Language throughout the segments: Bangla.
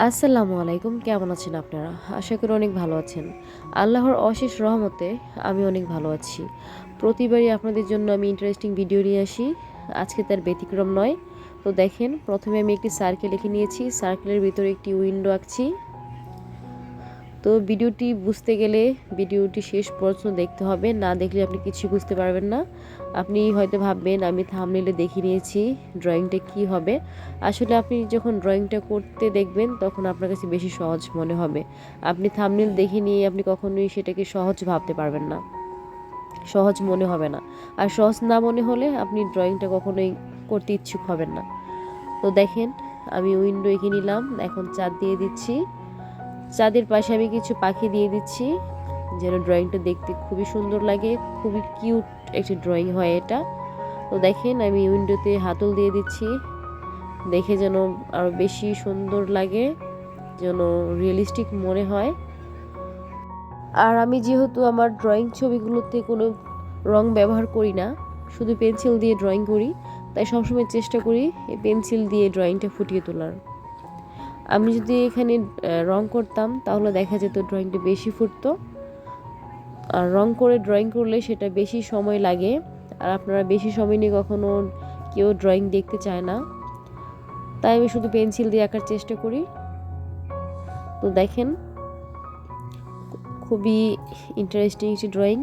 আসসালামু আলাইকুম, কেমন আছেন আপনারা? আশা করি অনেক ভালো আছেন। আল্লাহর অশেষ রহমতে আমি অনেক ভালো আছি। প্রতিবারই আপনাদের জন্য আমি ইন্টারেস্টিং ভিডিও নিয়ে আসি। আজকে তার ব্যতিক্রম নয়। তো দেখেন, প্রথমে আমি একটি সার্কেল লিখে নিয়েছি। সার্কেলের ভিতরে একটি উইন্ডো আঁকছি। তো ভিডিওটি বুঝতে গেলে ভিডিওটি শেষ পর্যন্ত দেখতে হবে। না দেখলে আপনি কিছু বুঝতে পারবেন না। আপনি হয়তো ভাববেন, আমি থামনেলে দেখে নিয়েছি ড্রয়িংটা কি হবে? আসলে আপনি যখন ড্রয়িংটা করতে দেখবেন, তখন আপনার কাছে বেশি সহজ মনে হবে। আপনি থামনেল দেখে নিয়ে আপনি কখনোই সেটাকে সহজ ভাবতে পারবেন না। সহজ মনে হবে না। আর সহজ না মনে হলে আপনি ড্রয়িংটা কখনোই করতে ইচ্ছুক হবেন না। তো দেখেন, আমি উইন্ডো এঁকে নিলাম। এখন চাঁদ দিয়ে দিচ্ছি। চাঁদের পাশে আমি কিছু পাখি দিয়ে দিচ্ছি, যেন ড্রয়িংটা দেখতে খুবই সুন্দর লাগে, খুবই কিউট একটি ড্রয়িং হয় এটা। তো দেখেন, আমি উইন্ডোতে হাতল দিয়ে দিচ্ছি, দেখে যেন আরও বেশি সুন্দর লাগে, যেন রিয়েলিস্টিক মনে হয়। আর আমি যেহেতু আমার ড্রয়িং ছবিগুলোতে কোনো রং ব্যবহার করি না, শুধু পেন্সিল দিয়ে ড্রয়িং করি, তাই সবসময় চেষ্টা করি এই পেন্সিল দিয়ে ড্রয়িংটা ফুটিয়ে তোলার। আমি যদি এখানে রং করতাম, তাহলে দেখা যেত ড্রয়িংটা বেশি ফুটতো। আর রং করে ড্রয়িং করলে সেটা বেশি সময় লাগে। আর আপনারা বেশি সময় নিয়ে কখনো কেউ ড্রয়িং দেখতে চায় না। তাই আমি শুধু পেন্সিল দিয়ে আঁকার চেষ্টা করি। তো দেখেন, খুবই ইন্টারেস্টিং একটি ড্রয়িং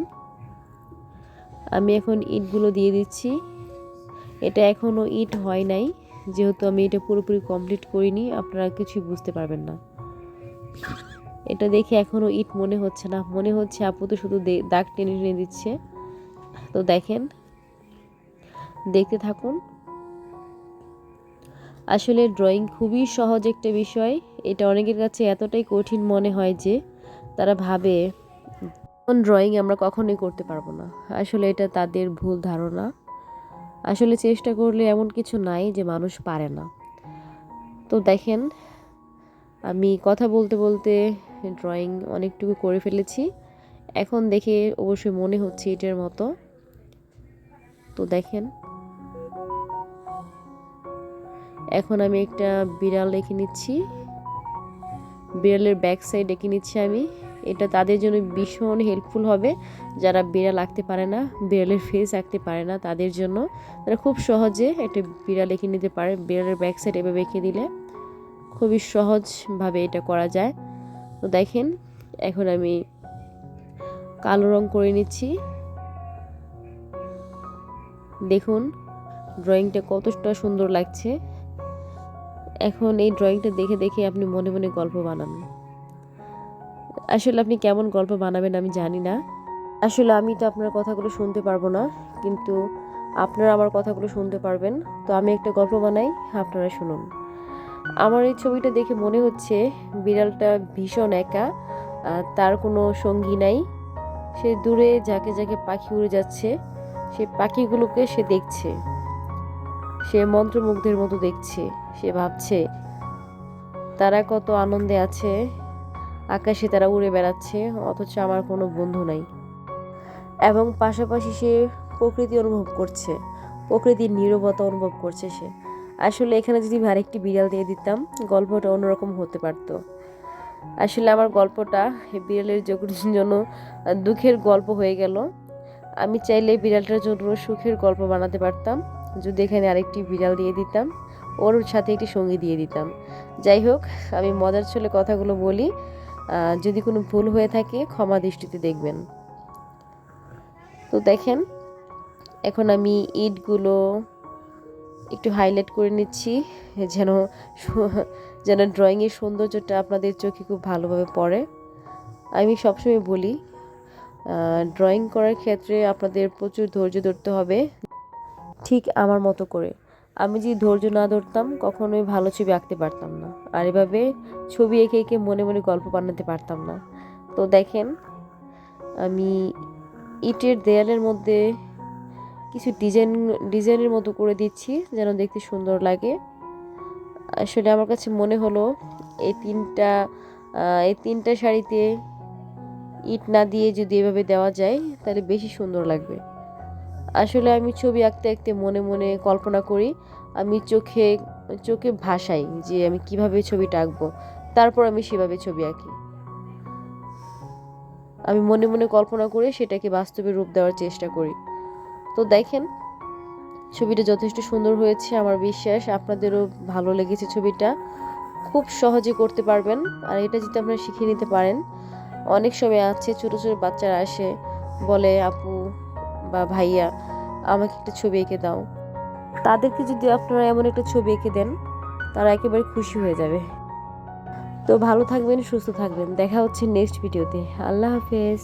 আমি এখন ইটগুলো দিয়ে দিচ্ছি। এটা এখনও ইট হয় নাই। যেহেতু আমি এটা পুরোপুরি কমপ্লিট করিনি, আপনারা কিছুই বুঝতে পারবেন না। এটা দেখে এখনও ইট মনে হচ্ছে না। মনে হচ্ছে আপু তো শুধু দাগ টেনে টেনে দিচ্ছে। তো দেখেন, দেখতে থাকুন। আসলে ড্রয়িং খুবই সহজ একটা বিষয়। এটা অনেকের কাছে এতটাই কঠিন মনে হয় যে, তারা ভাবে ড্রয়িং আমরা কখনোই করতে পারব না। আসলে এটা তাদের ভুল ধারণা। আসলে চেষ্টা করলে এমন কিছু নাই যে মানুষ পারে না। তো দেখেন, আমি কথা বলতে বলতে ড্রয়িং অনেকটুকু করে ফেলেছি। এখন দেখে অবশ্যই মনে হচ্ছে এটার মতো। তো দেখেন, এখন আমি একটা বিড়াল এঁকে নিচ্ছি। বিড়ালের ব্যাক সাইড এঁকে নিচ্ছি আমি। এটা তাদের জন্য ভীষণ হেল্পফুল হবে। যারা বিড়াল আঁকতে পারে না, বিড়ালের ফেস আঁকতে পারে না, তাদের জন্য। তারা খুব সহজে একটা বিড়াল এঁকে নিতে পারে, বিড়ালের ব্যাক সাইড এভাবে এঁকে দিলে। খুবই সহজভাবে এটা করা যায়। তো দেখেন, এখন আমি কালো রং করে নিচ্ছি। দেখুন ড্রয়িংটা কতটা সুন্দর লাগছে। এখন এই ড্রয়িংটা দেখে দেখে আপনি মনে মনে গল্প বানান। আসলে আপনি কেমন গল্প বানাবেন আমি জানি না। আসলে আমি তো আপনার কথাগুলো শুনতে পারব না, কিন্তু আপনারা আমার কথাগুলো শুনতে পারবেন। তো আমি একটা গল্প বানাই, আপনারা শুনুন। আমার এই ছবিটা দেখে মনে হচ্ছে বিড়ালটা ভীষণ একা তার কোনো সঙ্গী নাই। সে দূরে যাকে যাকে পাখি উড়ে যাচ্ছে, সে পাখিগুলোকে সে দেখছে। সে মন্ত্রমুগ্ধের মতো দেখছে, সে ভাবছে, তারা কত আনন্দে আছে আকাশে তারা উড়ে বেড়াচ্ছে, অথচ আমার কোনো বন্ধু নাই। এবং পাশাপাশি সে প্রকৃতি অনুভব করছে, প্রকৃতির নীরবতা অনুভব করছে সে। আসলে এখানে যদি আরেকটি বিড়াল দিয়ে দিতাম, গল্পটা অন্যরকম হতে পারতো। আসলে আমার গল্পটা বিড়ালের জন্য দুঃখের গল্প হয়ে গেল। আমি চাইলে বিড়ালটার জন্য সুখের গল্প বানাতে পারতাম। যদি এখানে আরেকটি বিড়াল দিয়ে দিতাম, ওর সাথে একটি সঙ্গী দিয়ে দিতাম। যাই হোক, আমি মজার ছলে কথাগুলো বলি। যদি কোনো ভুল হয়ে থাকে, ক্ষমা দৃষ্টিতে দেখবেন। তো দেখেন, এখন আমি ইটগুলো একটু হাইলাইট করে নিচ্ছি, যেন যেন ড্রয়িংয়ের সৌন্দর্যটা আপনাদের চোখে খুব ভালোভাবে পড়ে। আমি সবসময় বলি ড্রয়িং করার ক্ষেত্রে আপনাদের প্রচুর ধৈর্য ধরতে হবে, ঠিক আমার মতো করে। আমি যদি ধৈর্য না ধরতাম, কখনোই ভালো ছবি আঁকতে পারতাম না। আর এভাবে ছবি এঁকে এঁকে মনে মনে গল্প বানাতে পারতাম না। তো দেখেন, আমি ইটের দেয়ালের মধ্যে কিছু ডিজাইন, ডিজাইনের মতো করে দিচ্ছি যেন দেখতে সুন্দর লাগে। আসলে আমার কাছে মনে হলো, এই তিনটা এই তিনটা শাড়িতে ইট না দিয়ে যদি এভাবে দেওয়া যায়, তাহলে বেশি সুন্দর লাগবে। আসলে আমি ছবি আঁকতে আঁকতে মনে মনে কল্পনা করি, আমি চোখে চোখে ভাসাই যে আমি কীভাবে ছবিটা আঁকবো, তারপর আমি সেভাবে ছবি আঁকি। আমি মনে মনে কল্পনা করে সেটাকে বাস্তবে রূপ দেওয়ার চেষ্টা করি। তো দেখেন, ছবিটা যথেষ্ট সুন্দর হয়েছে আমার বিশ্বাস, আপনাদেরও ভালো লেগেছে ছবিটা। খুব সহজে করতে পারবেন, আর এটা যদি আপনারা শিখে নিতে পারেন, অনেক সময় আছে ছোট ছোট বাচ্চারা আসে, বলে, আপু বা ভাইয়া, আমাকে একটা ছবি এঁকে দাও। তাদেরকে যদি আপনারা এমন একটা ছবি এঁকে দেন, তারা একেবারে খুশি হয়ে যাবে। তো ভালো থাকবেন, সুস্থ থাকবেন। দেখা হচ্ছে নেক্সট ভিডিওতে আল্লাহ হাফেজ।